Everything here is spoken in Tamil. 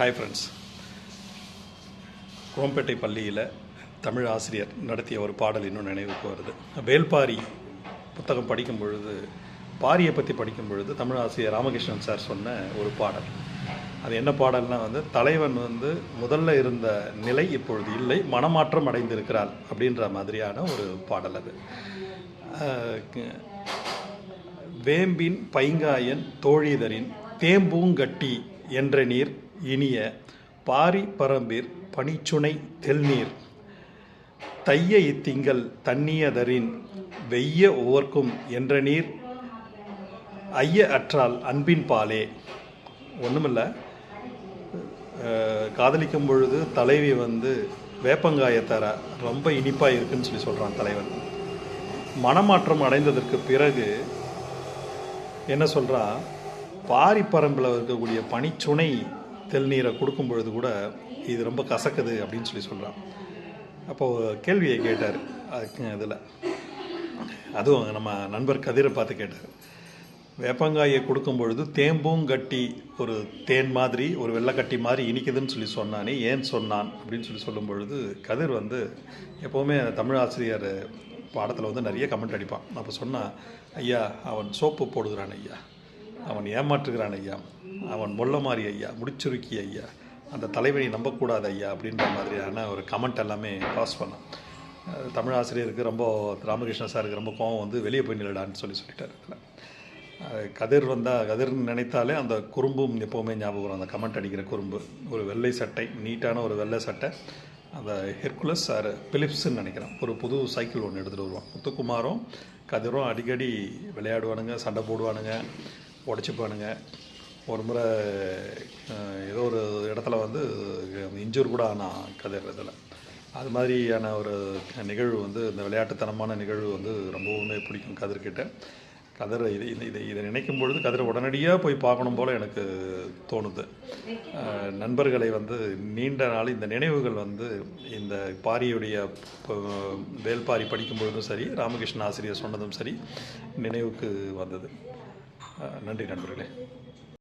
ஹாய் ஃப்ரெண்ட்ஸ் குரோம்பேட்டை பள்ளியில் தமிழ் ஆசிரியர் நடத்திய ஒரு பாடல் இன்னும் நினைவுக்கு வருது. வேல்பாரி புத்தகம் படிக்கும் பொழுது பாரியை பற்றி படிக்கும் பொழுது தமிழ் ஆசிரியர் ராமகிருஷ்ணன் சார் சொன்ன ஒரு பாடல். அது என்ன பாடல்னால் வந்து தலைவன் வந்து முதல்ல இருந்த நிலை இப்பொழுது இல்லை மனமாற்றம் அடைந்திருக்கிறாள் அப்படின்ற மாதிரியான ஒரு பாடல் அது. வேம்பின் பைங்காயன் தோழிதரின் தேம்பூங்கட்டி என்ற நீர் இனிய பாரி பரம்பிற் பனிச்சுனை தெல்நீர். தைய இத்திங்கள் தண்ணியதரின் வெய்ய ஓர்க்கும் என்ற நீர் ஐய அற்றால் அன்பின் பாலே. ஒன்றுமில்ல காதலிக்கும் பொழுது தலைவி வந்து வேப்பங்காயை தர ரொம்ப இனிப்பாக இருக்குன்னு சொல்லி சொல்கிறான் தலைவன். மனமாற்றம் அடைந்ததற்கு பிறகு என்ன சொல்கிறா பாரிப்பரம்பில் இருக்கக்கூடிய பனிச்சுனை தெல்நீரை கொடுக்கும் பொழுது கூட இது ரொம்ப கசக்குது அப்படின்னு சொல்லி சொல்கிறான் அப்போது கேள்வியை கேட்டார். அதுக்கு இதில். அதுவும் நம்ம நண்பர் கதிரை பார்த்து கேட்டார். வேப்பங்காயை கொடுக்கும் பொழுது தேம்பும் கட்டி ஒரு தேன் மாதிரி ஒரு வெள்ளைக்கட்டி மாதிரி இனிக்குதுன்னு சொல்லி சொன்னானே ஏன் சொன்னான் அப்படின்னு சொல்லி சொல்லும் பொழுது கதிர் வந்து எப்போவுமே தமிழ் ஆசிரியர் பாடத்தில் வந்து நிறைய கமெண்ட் அடிப்பான். அப்போ சொன்னால் ஐயா அவன் சோப்பு போடுகிறான் ஐயா. அவன் ஏமாற்றுகிறான் ஐயா. அவன் மொல்ல மாறி ஐயா முடிச்சுருக்கி ஐயா. அந்த தலைவனை நம்பக்கூடாது ஐயா அப்படின்ற மாதிரியான ஒரு கமெண்ட் எல்லாமே பாஸ் பண்ணான் தமிழ் ஆசிரியருக்கு ரொம்ப ராமகிருஷ்ண சாருக்கு ரொம்ப கோவம் வந்து வெளியே போய் நிலடான்னு சொல்லி சொல்லிட்டார் இதில். கதிர் வந்தால் கதிர்னு நினைத்தாலே அந்த குறும்பும் எப்போவுமே ஞாபகம் வரும். அந்த கமெண்ட் அடிக்கிற குறும்பு. ஒரு வெள்ளை சட்டை நீட்டான ஒரு வெள்ளை சட்டை. அந்த ஹெர்குலஸ் சார் பிலிப்ஸ்ன்னு நினைக்கிறேன். ஒரு புது சைக்கிள் ஒன்று எடுத்துகிட்டு வருவான். முத்துக்குமாரும் கதிரும் அடிக்கடி விளையாடுவானுங்க சண்டை போடுவானுங்க. உடச்சிப்பானுங்க. ஒரு முறை ஏதோ ஒரு இடத்துல வந்து இன்ஜூர் கூட ஆனால் கதிர் இதில் அது மாதிரியான ஒரு நிகழ்வு வந்து இந்த விளையாட்டுத்தனமான நிகழ்வு வந்து ரொம்பவுமே பிடிக்கும் கதிர்கிட்ட. கதிரை இது இது இதை இதை நினைக்கும் பொழுது கதிரை உடனடியாக போய் பார்க்கணும் போல் எனக்கு தோணுது. நண்பர்களை வந்து நீண்ட நாள் இந்த நினைவுகள் வந்து இந்த பாரியுடைய வேல்பாரி படிக்கும் பொழுதும் சரி ராமகிருஷ்ண ஆசிரியர் சொன்னதும் சரி நினைவுக்கு வந்தது. நன்றி நண்பர்களே.